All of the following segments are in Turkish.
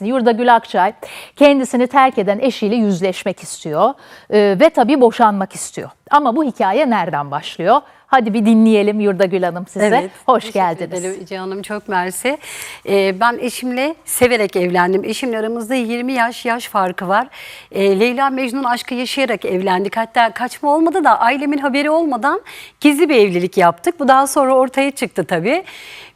Yurda Gül Akçay kendisini terk eden eşiyle yüzleşmek istiyor Ee, ve tabii boşanmak istiyor. Ama bu hikaye nereden başlıyor? Hadi bir dinleyelim Yurda Gül Hanım size. Hoş teşekkür geldiniz. ederim Ece Hanım çok mersi. Ee, ben eşimle severek evlendim. Eşimle aramızda 20 yaş yaş farkı var. Ee, Leyla Mecnun aşkı yaşayarak evlendik. Hatta kaçma olmadı da ailemin haberi olmadan gizli bir evlilik yaptık. Bu daha sonra ortaya çıktı tabii.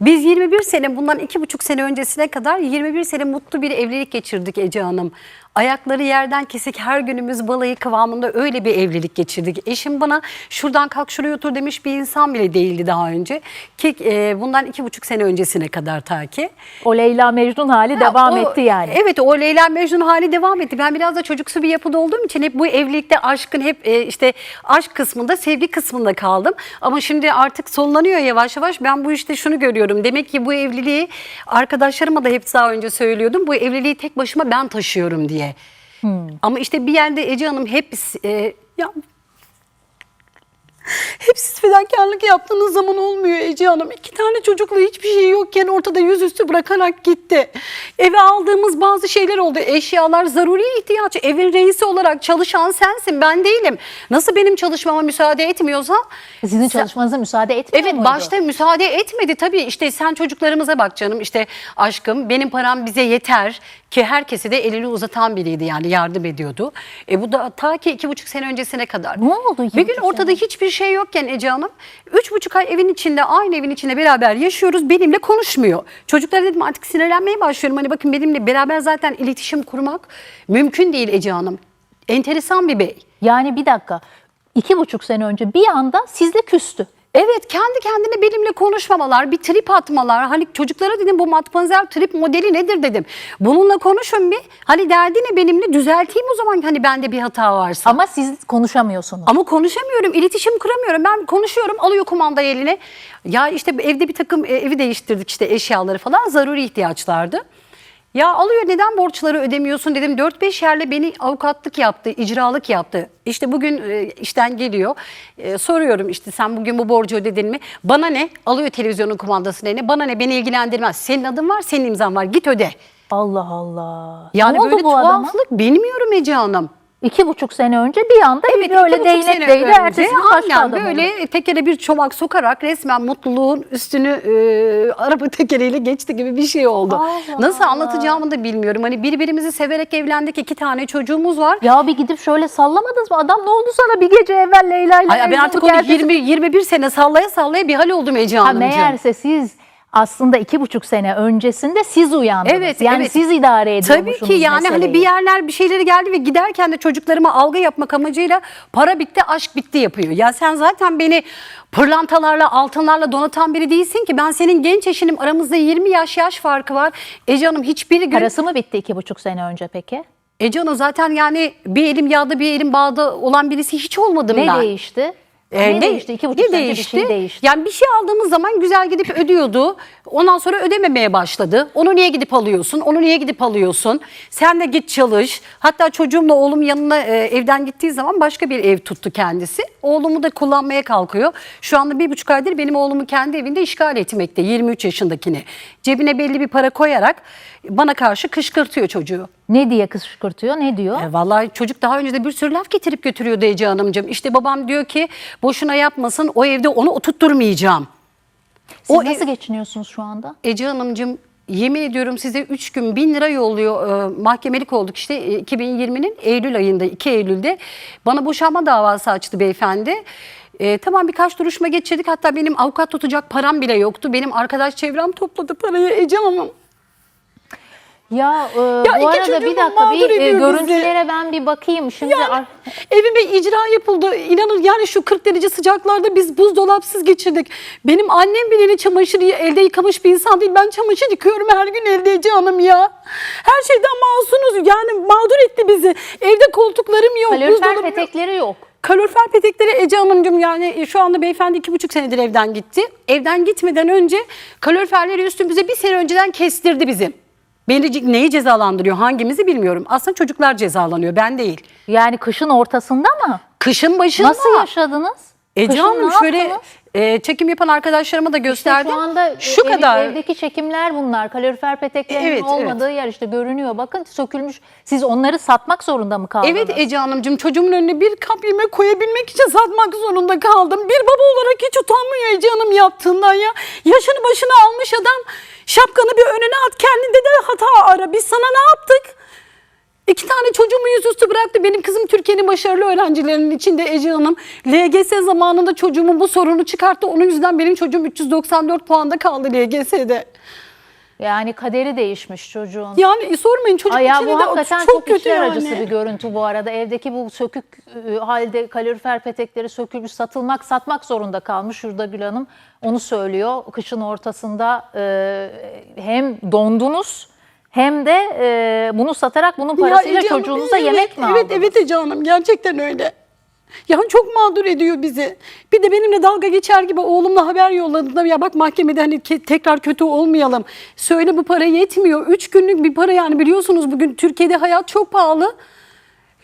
Biz 21 sene bundan 2,5 sene öncesine kadar 21 sene mutlu bir evlilik geçirdik Ece Hanım. Ayakları yerden kesik her günümüz balayı kıvamında öyle bir evlilik geçirdik. Eşim bana şuradan kalk şuraya otur demiş bir insan bile değildi daha önce. Ki e, bundan iki buçuk sene öncesine kadar ta ki. O Leyla Mecnun hali devam O- etti yani. Evet o Leyla Mecnun hali devam etti. Ben biraz da çocuksu bir yapıda olduğum için hep bu evlilikte aşkın hep e, işte aşk kısmında sevgi kısmında kaldım. Ama şimdi artık sonlanıyor yavaş yavaş. Ben bu işte şunu görüyorum. Demek ki bu evliliği arkadaşlarıma da hep daha önce söylüyordum. Bu evliliği tek başıma ben taşıyorum diye. Hmm. Ama işte bir yerde Ece Hanım hep e, ya hep siz fedakarlık yaptığınız zaman olmuyor Ece Hanım. İki tane çocukla hiçbir şey yokken ortada yüzüstü bırakarak gitti. Eve aldığımız bazı şeyler oldu. Eşyalar zaruri ihtiyaç. Evin reisi olarak çalışan sensin ben değilim. Nasıl benim çalışmama müsaade etmiyorsa Sizin çalışmanıza müsaade etmiyor Evet muydu? başta müsaade etmedi tabii işte sen çocuklarımıza bak canım işte aşkım benim param bize yeter ki herkese de elini uzatan biriydi yani yardım ediyordu. E bu da ta ki iki buçuk sene öncesine kadar. Ne oldu iki Bir gün buçuk ortada sene? hiçbir şey yokken Ece Hanım üç buçuk ay evin içinde aynı evin içinde beraber yaşıyoruz benimle konuşmuyor. Çocuklara dedim artık sinirlenmeye başlıyorum hani bakın benimle beraber zaten iletişim kurmak mümkün değil Ece Hanım. Enteresan bir bey. Yani bir dakika iki buçuk sene önce bir anda sizle küstü. Evet kendi kendine benimle konuşmamalar, bir trip atmalar. Hani çocuklara dedim bu matmazel trip modeli nedir dedim. Bununla konuşun bir. Hani derdi ne benimle düzelteyim o zaman hani bende bir hata varsa. Ama, Ama siz konuşamıyorsunuz. konuşamıyorum, iletişim kuramıyorum. Ben konuşuyorum, alıyor kumandayı eline. Ya işte evde bir takım e, evi değiştirdik işte eşyaları falan zaruri ihtiyaçlardı. Ya alıyor neden borçları ödemiyorsun dedim. 4-5 yerle beni avukatlık yaptı, icralık yaptı. İşte bugün e, işten geliyor. E, soruyorum işte sen bugün bu borcu ödedin mi? Bana ne? Alıyor televizyonun kumandasını eline. Bana ne? Beni ilgilendirmez. Senin adın var, senin imzan var. Git öde. Allah Allah. Yani ne oldu böyle bu adama? tuhaflık bilmiyorum Ece Hanım. İki buçuk sene önce bir anda Evet, böyle iki buçuk değnek değdi. Ertesi aynen adam oldu. böyle tekere bir çomak sokarak resmen mutluluğun üstünü e, araba tekeriyle geçti gibi bir şey oldu. Allah Nasıl Allah. anlatacağımı da bilmiyorum. Hani birbirimizi severek evlendik. iki tane çocuğumuz var. Ya bir gidip şöyle sallamadınız mı? Adam ne oldu sana bir gece evvel Leyla ile Ay, ben artık onu ertesi- 20 21 sene sallaya sallaya bir hal oldum Ece Ha, Hanımcığım. meğerse siz aslında iki buçuk sene öncesinde siz uyandınız. Evet, yani evet. siz idare Tabii ediyormuşsunuz ki yani meseleyi. hani bir yerler bir şeyleri geldi ve giderken de çocuklarıma algı yapmak amacıyla para bitti aşk bitti yapıyor. Ya sen zaten beni pırlantalarla altınlarla donatan biri değilsin ki ben senin genç eşinim aramızda 20 yaş yaş farkı var. Ece Hanım hiçbir gün Parası mı bitti iki buçuk sene önce peki? Ece Hanım zaten yani bir elim yağda bir elim bağda olan birisi hiç olmadım Ne ben. değişti? Ee, ne, değişti? İki buçuk ne sene değişti? bir şey değişti. Yani bir şey aldığımız zaman güzel gidip ödüyordu. Ondan sonra ödememeye başladı. Onu niye gidip alıyorsun? Onu niye gidip alıyorsun? Sen de git çalış. Hatta çocuğumla oğlum yanına e, evden gittiği zaman başka bir ev tuttu kendisi. Oğlumu da kullanmaya kalkıyor. Şu anda bir buçuk aydır benim oğlumu kendi evinde işgal etmekte. 23 yaşındakini. Cebine belli bir para koyarak bana karşı kışkırtıyor çocuğu. Ne diye kışkırtıyor? Ne diyor? E, vallahi çocuk daha önce de bir sürü laf getirip götürüyordu Ece Hanımcığım. İşte babam diyor ki boşuna yapmasın o evde onu oturtturmayacağım. Siz o nasıl ev- geçiniyorsunuz şu anda? Ece Hanımcığım yemin ediyorum size 3 gün 1000 lira yolluyor. E, mahkemelik olduk işte e, 2020'nin Eylül ayında 2 Eylül'de. Bana boşanma davası açtı beyefendi. E, tamam birkaç duruşma geçirdik. Hatta benim avukat tutacak param bile yoktu. Benim arkadaş çevrem topladı parayı Ece Hanım. Ya, e, Ya bu arada bir dakika bir e, ediyor bizi. görüntülere ben bir bakayım. Şimdi ar- Evime icra yapıldı. İnanın yani şu 40 derece sıcaklarda biz buzdolapsız geçirdik. Benim annem bile çamaşır elde yıkamış bir insan değil. Ben çamaşır yıkıyorum her gün evde Ece Hanım ya. Her şeyden masumuz. Yani mağdur etti bizi. Evde koltuklarım yok. kalorifer buzdolabım yok. petekleri yok. Kalorifer petekleri Ece Hanımcığım yani şu anda beyefendi iki buçuk senedir evden gitti. Evden gitmeden önce kaloriferleri üstümüze bir sene önceden kestirdi bizim. Beni neyi cezalandırıyor hangimizi bilmiyorum. Aslında çocuklar cezalanıyor ben değil. Yani kışın ortasında mı? Kışın başında. Nasıl yaşadınız? Ece Kışın Hanım şöyle yaptınız? Ee, çekim yapan arkadaşlarıma da İşte gösterdim. şu anda şu ev- kadar. evdeki çekimler bunlar. Kalorifer peteklerinin Evet, evet. olmadığı yer işte görünüyor. Bakın sökülmüş. Siz onları satmak zorunda mı kaldınız? Evet Ece Hanımcığım çocuğumun önüne bir kap yemek koyabilmek için satmak zorunda kaldım. Bir baba olarak hiç utanmıyor Ece Hanım yaptığından ya. Yaşını başına almış adam şapkanı bir önüne at kendinde de hata ara. Biz sana ne yaptık? İki tane çocuğumu yüzüstü bıraktı. Benim kızım Türkiye'nin başarılı öğrencilerinin içinde Ece Hanım. LGS zamanında çocuğumun bu sorunu çıkarttı. Onun yüzünden benim çocuğum 394 puanda kaldı LGS'de. Yani kaderi değişmiş çocuğun. Yani sormayın çocuk Ay ya içinde bu de hakikaten çok, çok, kötü yani. acısı bir görüntü bu arada. Evdeki bu sökük e, halde kalorifer petekleri sökülmüş, satılmak, satmak zorunda kalmış Yurda Gül Hanım. Onu söylüyor. Kışın ortasında e, hem dondunuz hem de e, bunu satarak bunun parasıyla Ece Hanım, çocuğunuza evet, yemek mi Evet aldınız? evet Ece Hanım gerçekten öyle. Ya çok mağdur ediyor bizi. Bir de benimle dalga geçer gibi oğlumla haber yolladığında ya bak mahkemede hani ke- tekrar kötü olmayalım. Söyle bu para yetmiyor. Üç günlük bir para yani biliyorsunuz bugün Türkiye'de hayat çok pahalı.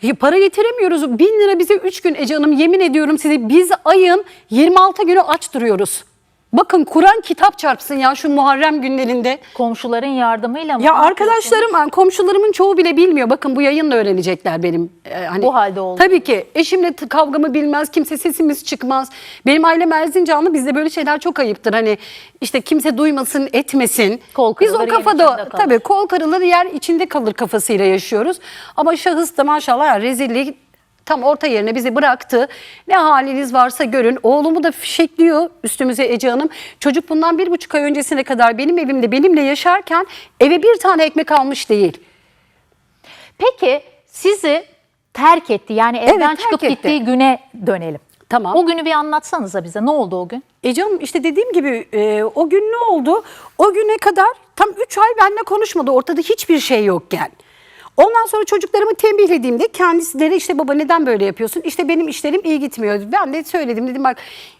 Ya para getiremiyoruz. Bin lira bize üç gün Ece Hanım yemin ediyorum size biz ayın 26 günü aç duruyoruz. Bakın Kur'an kitap çarpsın ya şu Muharrem günlerinde. Komşuların yardımıyla mı? Ya arkadaşlarım, komşularımın çoğu bile bilmiyor. Bakın bu yayınla öğrenecekler benim. e, hani, Bu halde oldu. Tabii ki. Eşimle t- kavgamı bilmez, kimse sesimiz çıkmaz. Benim ailem Erzincanlı, bizde böyle şeyler çok ayıptır. Hani işte kimse duymasın, etmesin. Kol Biz o yer kafada, içinde kalır. tabii kol kırılır, yer içinde kalır kafasıyla yaşıyoruz. Ama şahıs da maşallah ya, rezilliği tam orta yerine bizi bıraktı. Ne haliniz varsa görün. Oğlumu da fişekliyor üstümüze Ece Hanım. Çocuk bundan bir buçuk ay öncesine kadar benim evimde benimle yaşarken eve bir tane ekmek almış değil. Peki sizi terk etti. Yani evden terk çıkıp etti. gittiği güne dönelim. Tamam. O günü bir anlatsanıza bize. Ne oldu o gün? Ece Hanım işte dediğim gibi e, o gün ne oldu? O güne kadar tam 3 ay benimle konuşmadı. Ortada hiçbir şey yokken. Ondan sonra çocuklarımı tembihlediğimde kendisileri işte baba neden böyle yapıyorsun? İşte benim işlerim iyi gitmiyor. Ben de söyledim dedim bak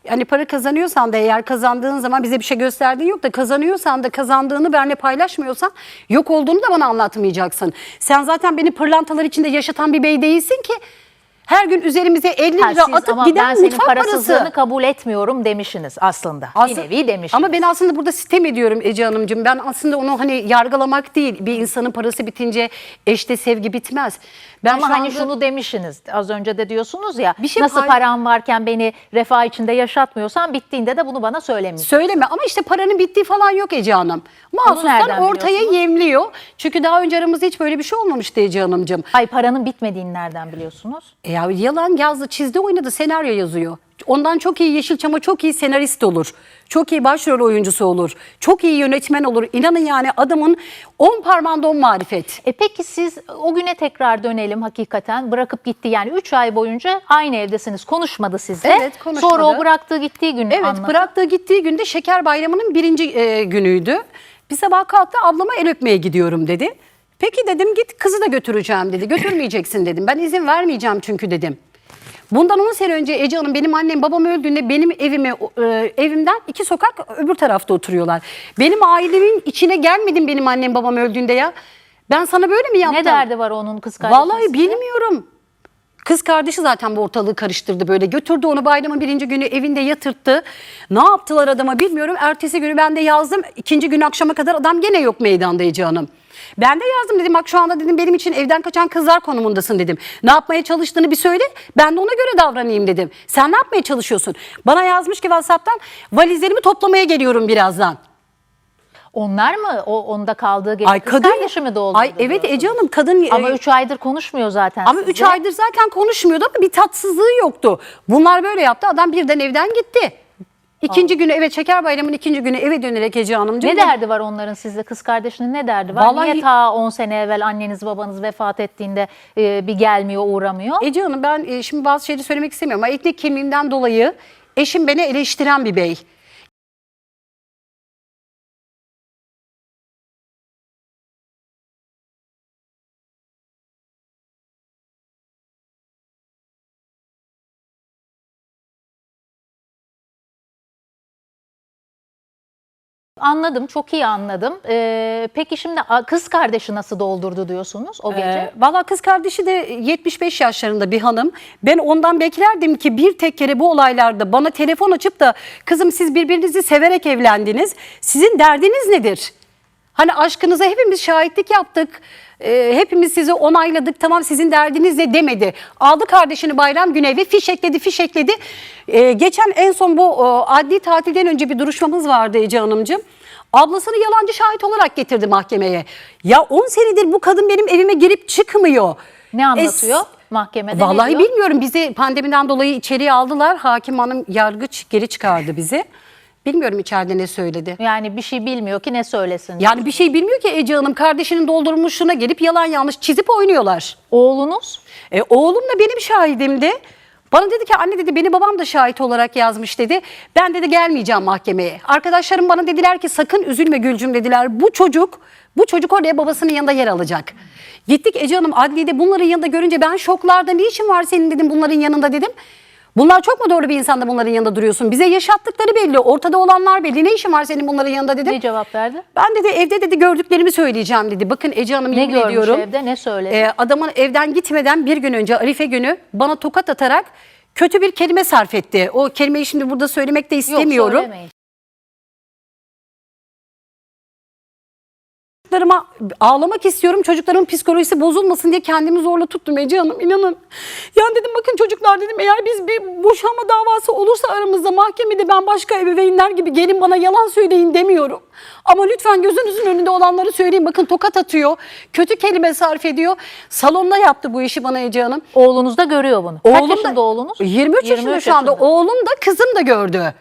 hani para kazanıyorsan da eğer kazandığın zaman bize bir şey gösterdiğin yok da kazanıyorsan da kazandığını benimle paylaşmıyorsan yok olduğunu da bana anlatmayacaksın. Sen zaten beni pırlantalar içinde yaşatan bir bey değilsin ki. Her gün üzerimize 50 Ha, lira siz atıp ama giden ben senin mutfak parasızlığını parası. kabul etmiyorum demişsiniz aslında. Aslında- bir nevi demişsiniz. Ama ben aslında burada sitem ediyorum Ece Hanımcığım. Ben aslında onu hani yargılamak değil. Bir insanın parası bitince eşte sevgi bitmez. Ben Ama şu hani anda- şunu demişsiniz az önce de diyorsunuz ya Bir şey nasıl pay- param varken beni refah içinde yaşatmıyorsan bittiğinde de bunu bana söylemiyorsun. Söyleme ama işte paranın bittiği falan yok Ece Hanım. Mahsustan nereden ortaya biliyorsunuz? yemliyor. Çünkü daha önce aramızda hiç böyle bir şey olmamıştı Ece Hanımcığım. Ay paranın bitmediğini nereden biliyorsunuz? E ya yalan yazdı, çizdi, oynadı, senaryo yazıyor. Ondan çok iyi Yeşilçam'a çok iyi senarist olur. Çok iyi başrol oyuncusu olur. Çok iyi yönetmen olur. İnanın yani adamın on parmağında on marifet. E peki siz o güne tekrar dönelim hakikaten bırakıp gitti yani 3 ay boyunca aynı evdesiniz konuşmadı sizle. Evet, konuşmadı. Sonra o bıraktığı gittiği günü Evet anlatın. bıraktığı gittiği günde Şeker Bayramı'nın birinci e, günüydü. Bir sabah kalktı ablama el öpmeye gidiyorum dedi. Peki dedim git kızı da götüreceğim dedi. Götürmeyeceksin dedim. Ben izin vermeyeceğim çünkü dedim. Bundan 10 sene önce Ece Hanım benim annem babam öldüğünde benim evime e, evimden iki sokak öbür tarafta oturuyorlar. Benim ailemin içine gelmedim benim annem babam öldüğünde ya. Ben sana böyle mi yaptım? Ne derdi var onun kız kardeşinin Vallahi bilmiyorum. Kız kardeşi zaten bu ortalığı karıştırdı böyle. Götürdü onu bayramın birinci günü evinde yatırttı. Ne yaptılar adama bilmiyorum. Ertesi günü ben de yazdım. İkinci gün akşama kadar adam gene yok meydanda Ece Hanım. Ben de yazdım dedim bak şu anda dedim benim için evden kaçan kızlar konumundasın dedim. Ne yapmaya çalıştığını bir söyle ben de ona göre davranayım dedim. Sen ne yapmaya çalışıyorsun? Bana yazmış ki WhatsApp'tan valizlerimi toplamaya geliyorum birazdan. Onlar mı o onda kaldığı gece Ay kadın kardeşi mi doldurdu? Ay evet? Ece Hanım kadın Ama e, 3 aydır konuşmuyor zaten Ama 3 sizle. aydır zaten konuşmuyordu ama bir tatsızlığı yoktu. Bunlar böyle yaptı. Adam birden evden gitti. İkinci günü evet Şeker Bayramı'nın ikinci günü eve dönerek Ece Hanımcığım. Ne derdi var onların sizle kız kardeşinin ne derdi var? Vallahi- Niye ta 10 sene evvel anneniz babanız vefat ettiğinde e, bir gelmiyor uğramıyor? Ece Hanım ben e, şimdi bazı şeyleri söylemek istemiyorum ama etnik kimliğimden dolayı eşim beni eleştiren bir bey. Anladım, çok iyi anladım. Ee, peki şimdi kız kardeşi nasıl doldurdu diyorsunuz o gece? Ee, Valla kız kardeşi de 75 yaşlarında bir hanım. Ben ondan beklerdim ki bir tek kere bu olaylarda bana telefon açıp da kızım siz birbirinizi severek evlendiniz. Sizin derdiniz nedir? Hani aşkınıza hepimiz şahitlik yaptık. Ee, hepimiz sizi onayladık. Tamam sizin derdiniz ne demedi. Aldı kardeşini bayram günü eve fişekledi fişekledi. Ee, geçen en son bu o, adli tatilden önce bir duruşmamız vardı Ece Hanımcığım. Ablasını yalancı şahit olarak getirdi mahkemeye. Ya 10 senedir bu kadın benim evime girip çıkmıyor. ne anlatıyor Es- mahkemede? ne Vallahi diyor? bilmiyorum. Bizi pandemiden dolayı içeriye aldılar. Hakim hanım yargıç geri çıkardı bizi. Bilmiyorum içeride ne söyledi. Yani bir şey bilmiyor ki ne söylesin. Yani bir şey bilmiyor ki Ece Hanım. Kardeşinin doldurmuşuna gelip yalan yanlış çizip oynuyorlar. Oğlunuz? E, oğlum da benim şahidimdi. Bana dedi ki anne dedi beni babam da şahit olarak yazmış dedi. Ben dedi gelmeyeceğim mahkemeye. Arkadaşlarım bana dediler ki sakın üzülme Gülcüm dediler. Bu çocuk bu çocuk oraya babasının yanında yer alacak. Gittik Ece Hanım adliyede bunların yanında görünce ben şoklarda ne işin var senin dedim bunların yanında dedim. Bunlar çok mu doğru bir insanda bunların yanında duruyorsun? Bize yaşattıkları belli, ortada olanlar belli. Ne işin var senin bunların yanında dedim. Ne cevap verdi? Ben dedi evde dedi gördüklerimi söyleyeceğim dedi. Bakın Ece Hanım Ne görmüş ediyorum. evde, ne söyledi? Ee, adamın evden gitmeden bir gün önce Arife günü bana tokat atarak kötü bir kelime sarf etti. O kelimeyi şimdi burada söylemek de istemiyorum. Yok söylemeyin. Çocuklarıma ağlamak istiyorum. Çocuklarımın psikolojisi bozulmasın diye kendimi zorla tuttum Ece Hanım inanın. Yani dedim bakın çocuklar dedim eğer biz bir boşanma davası olursa aramızda mahkemede ben başka ebeveynler gibi gelin bana yalan söyleyin demiyorum. Ama lütfen gözünüzün önünde olanları söyleyin. Bakın tokat atıyor. Kötü kelime sarf ediyor. Salonda yaptı bu işi bana Ece Hanım. Oğlunuz da görüyor bunu. Kaç Oğlum yaşında da, oğlunuz? 23, yaşında şu anda. yaşında. Oğlum da kızım da gördü.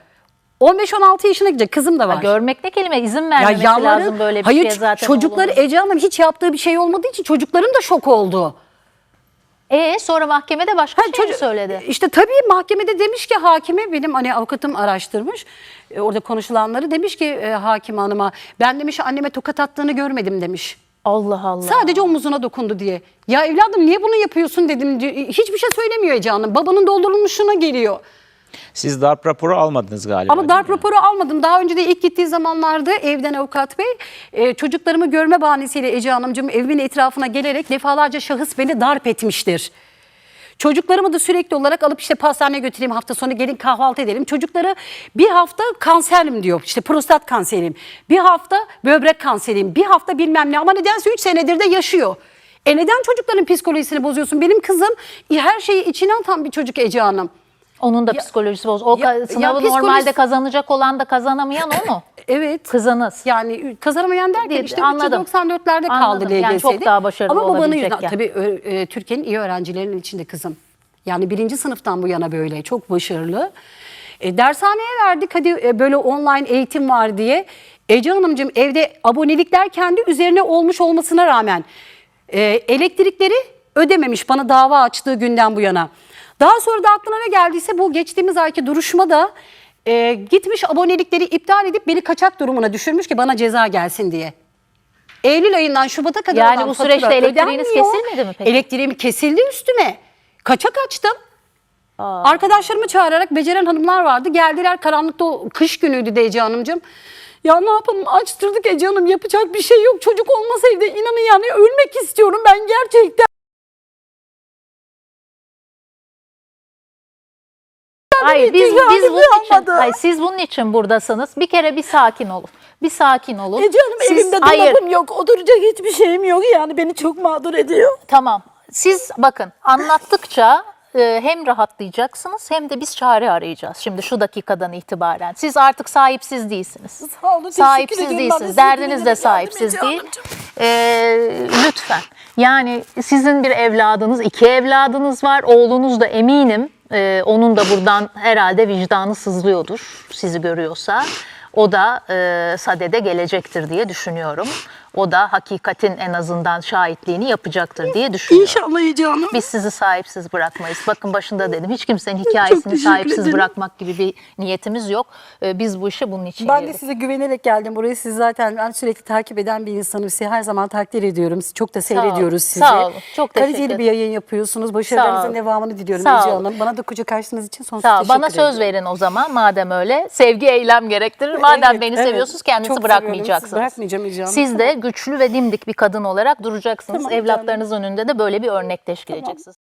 15-16 yaşına gidecek kızım da var. Ha, görmek ne kelime? İzin vermemesi yalvarın- lazım böyle bir Hayır, şeye zaten. Çocukları oğlunuzun. Ece Hanım hiç yaptığı bir şey olmadığı için çocuklarım da şok oldu. E sonra mahkemede başka Ha, şey mi çocuk- söyledi? İşte tabii mahkemede demiş ki hakime benim hani avukatım araştırmış. E, orada konuşulanları demiş ki e, hakim hanıma ben demiş anneme tokat attığını görmedim demiş. Allah Allah. Sadece omuzuna dokundu diye. Ya evladım niye bunu yapıyorsun dedim. Hiçbir şey söylemiyor Ece Hanım. Babanın doldurulmuşuna geliyor. Siz darp raporu almadınız galiba. Ama darp raporu almadım. Daha önce de ilk gittiği zamanlarda evden avukat bey e, çocuklarımı görme bahanesiyle Ece Hanımcığım evimin etrafına gelerek defalarca şahıs beni darp etmiştir. Çocuklarımı da sürekli olarak alıp işte pastaneye götüreyim hafta sonu gelin kahvaltı edelim. Çocukları bir hafta kanserim diyor işte prostat kanseriyim. Bir hafta böbrek kanseriyim. Bir hafta bilmem ne ama nedense 3 senedir de yaşıyor. E neden çocukların psikolojisini bozuyorsun? Benim kızım her şeyi içine atan bir çocuk Ece Hanım. Onun da psikolojisi bozuk. O Ya- ka- ya sınavı psikolojisi- normalde kazanacak olan da kazanamayan o mu? Evet. Kızınız. Yani kazanamayan derken Değil, işte anladım. 394'lerde kaldı Anladım. LGS'de. Yani çok daha başarılı Ama babanın olabilecekken. yüzünden tabii ö- e, Türkiye'nin iyi öğrencilerinin içinde kızım. Yani birinci sınıftan bu yana böyle çok başarılı. E, dershaneye verdik hadi e, böyle online eğitim var diye. Ece Hanımcığım evde abonelikler kendi üzerine olmuş olmasına rağmen e, elektrikleri ödememiş bana dava açtığı günden bu yana. Daha sonra da aklına ne geldiyse bu geçtiğimiz ayki duruşmada e, gitmiş abonelikleri iptal edip beni kaçak durumuna düşürmüş ki bana ceza gelsin diye. Eylül ayından Şubat'a kadar Yani olan bu süreçte elektriğiniz ödenmiyor. kesilmedi mi peki? Elektriğim kesildi üstüme. Kaçak açtım. Arkadaşlarımı çağırarak beceren hanımlar vardı. Geldiler karanlıkta o kış günüydü Ece Hanımcığım. Ya ne yapalım açtırdık Ece Hanım yapacak bir şey yok. Çocuk olmasa evde inanın yani ölmek istiyorum ben gerçekten. Hayır biz, biz bunun için, olmadı. hayır, siz bunun için buradasınız. Bir kere bir sakin olun. Bir sakin olun. Ece Hanım Siz- evimde hayır, dolabım yok, oturacak hiçbir şeyim yok yani beni çok mağdur ediyor. Tamam. Siz bakın anlattıkça e, hem rahatlayacaksınız hem de biz çare arayacağız. Şimdi şu dakikadan itibaren. Siz artık sahipsiz değilsiniz. Sağ olun, Sahipsiz ediyorum. Ben de değilsiniz. size Derdiniz de sahipsiz değil. Ee, lütfen. Yani sizin bir evladınız, iki evladınız var. Oğlunuz da eminim e, onun da buradan herhalde vicdanı sızlıyordur sizi görüyorsa. O da e, sadede gelecektir diye düşünüyorum. O da hakikatin en azından şahitliğini yapacaktır diye düşünüyorum. İnşallah Ece Hanım. Biz sizi sahipsiz bırakmayız. Bakın başında dedim hiç kimsenin hikayesini sahipsiz ederim. bırakmak gibi bir niyetimiz yok. Ee, Biz bu işe bunun için Ben de girdik. size güvenerek geldim buraya. Siz zaten ben sürekli takip eden bir insanım. Sizi her zaman takdir ediyorum. Çok da seyrediyoruz sizi. Sağ olun. Çok teşekkür Kaliteli bir ederim. yayın yapıyorsunuz. Başarılarınızın devamını diliyorum Sağ Ece olun. Hanım. Bana da kucak açtığınız için sonsuz Sağ teşekkür Bana söz ederim. verin o zaman madem öyle. Sevgi eylem gerektirir. Madem Evet, beni evet. seviyorsunuz kendinizi Çok bırakmayacaksınız. Bırakmayacağım Ece Hanım. Siz de güçlü ve dimdik bir kadın olarak duracaksınız. Tamam. Evlatlarınız önünde de böyle bir örnek teşkil edeceksiniz.